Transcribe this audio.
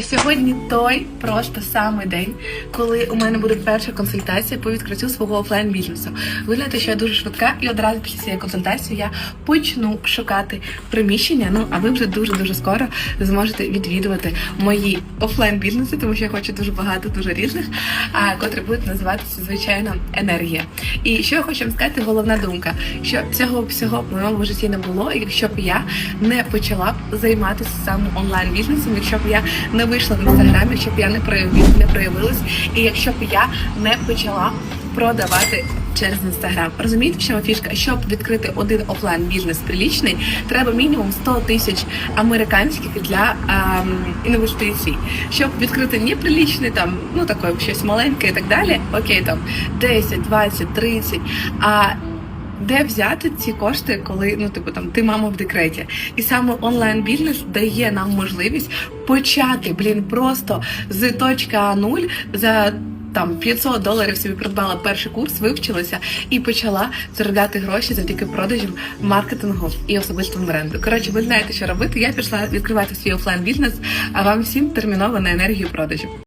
Сьогодні той просто самий день, коли у мене буде перша консультація по відкриттю свого офлайн бізнесу. Виглядає, що я дуже швидка, і одразу після цієї консультації я почну шукати приміщення. Ну а ви вже дуже дуже скоро зможете відвідувати мої офлайн бізнеси, тому що я хочу дуже багато, дуже різних, а котрі будуть називатися звичайно енергія. І що я хочу вам сказати, головна думка, що цього всього в моєму житті не було, якщо б я не почала займатися саме онлайн бізнесом, якщо б я не вийшла в інстаграмі, якщо б я не проявив, не проявилась, і якщо б я не почала продавати через інстаграм. Розумієте, чому фішка? Щоб відкрити один офлайн бізнес прилічний, треба мінімум 100 тисяч американських для ем, інвестицій. Щоб відкрити неприлічний там, ну таке щось маленьке і так далі. Окей, там 10, 20, 30, а де взяти ці кошти, коли ну типу там ти мама в декреті, і саме онлайн бізнес дає нам можливість почати блін просто з точки А 0 за. Там 500 доларів собі придбала перший курс, вивчилася і почала заробляти гроші завдяки продажам, маркетингу і особистому бренду. Коротше, ви знаєте, що робити. Я пішла відкривати свій офлайн бізнес, а вам всім терміново на енергію продажів.